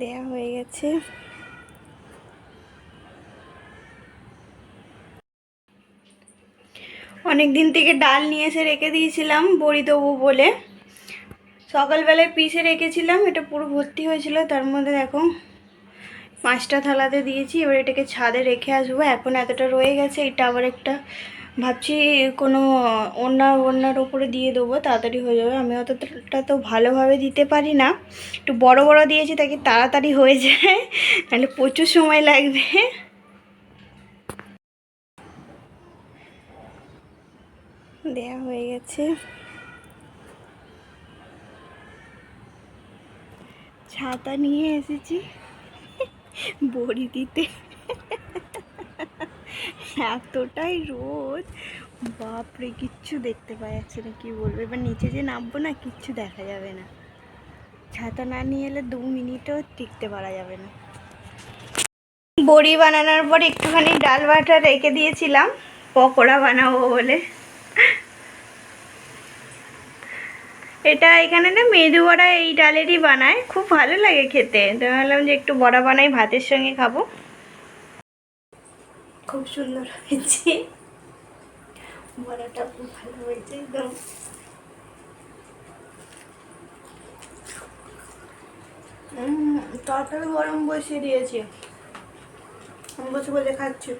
দেয়া হয়ে গেছে। অনেক দিন থেকে ডাল নিয়ে এসে রেখে দিয়েছিলাম, বড়ি দেবো বলে। সকালবেলায় পিসে রেখেছিলাম, এটা পুরো ভর্তি হয়েছিল, তার মধ্যে দেখো পাঁচটা থালাতে দিয়েছি, এবার এটাকে ছাদে রেখে আসব। এখন এতটা রয়ে গেছে, এটা আবার একটা ভাবছি কোনো ওনার ওনার ওপরে দিয়ে দেবো, তাড়াতাড়ি হয়ে যাবে। আমি অতটা তো ভালোভাবে দিতে পারি না। একটু বড় বড় দিয়েছি তাকে তাড়াতাড়ি হয়ে যায় নাহলে প্রচুর সময় লাগবে। দেয়া হয়ে গেছে। ছাতা নিয়ে এসেছি, বড়ি দিতে। এতটাই রোদ। বাপরে, কিচ্ছু দেখতে পাওয়া যাচ্ছে না, কি বলব? এবার নিচে যে নামবো না, কিচ্ছু দেখা যাবে না। ছাতা না নিয়ে এলে দু মিনিটও টিকতে পারা যাবে না। বড়ি বানানোর পর একটুখানি ডাল বাটা রেখে দিয়েছিলাম, পকোড়া বানাবো বলে। এটা এখানে না মেদু বড়া এই ডালেরই বানায়, খুব ভালো লাগে খেতে। তো ভাবলাম যে একটু বড়া বানাই, ভাতের সঙ্গে খাব। খুব সুন্দর হয়েছে। বড়াটা খুব ভালো হয়েছে একদম। তরকারি গরম বসিয়ে দিয়েছে। বসে বসে খাচ্ছি।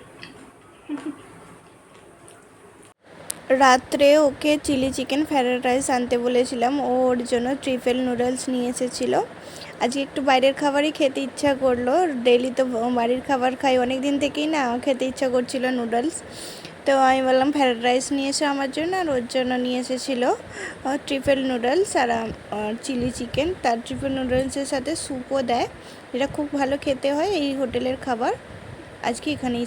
রাত্রে ওকে চিলি চিকেন, ফ্রায়েড রাইস আনতে বলেছিলাম। ও ওর জন্য ট্রিপল নুডলস নিয়ে এসেছিল। আজকে একটু বাইরের খাবারই খেতে ইচ্ছা করল। ডেলি তো বাড়ির খাবার খাই। অনেক দিন থেকেই না খেতে ইচ্ছা করছিল নুডলস। তো আমি বললাম, ফ্রায়েড রাইস নিয়ে এসো আমার জন্য। আর ওর জন্য নিয়ে এসেছিল ট্রিপল নুডলস আর চিলি চিকেন। তার ট্রিপল নুডলসের সাথে স্যুপও দেয়। এটা খুব ভালো খেতে হয় এই হোটেলের খাবার। আজকে এখানেই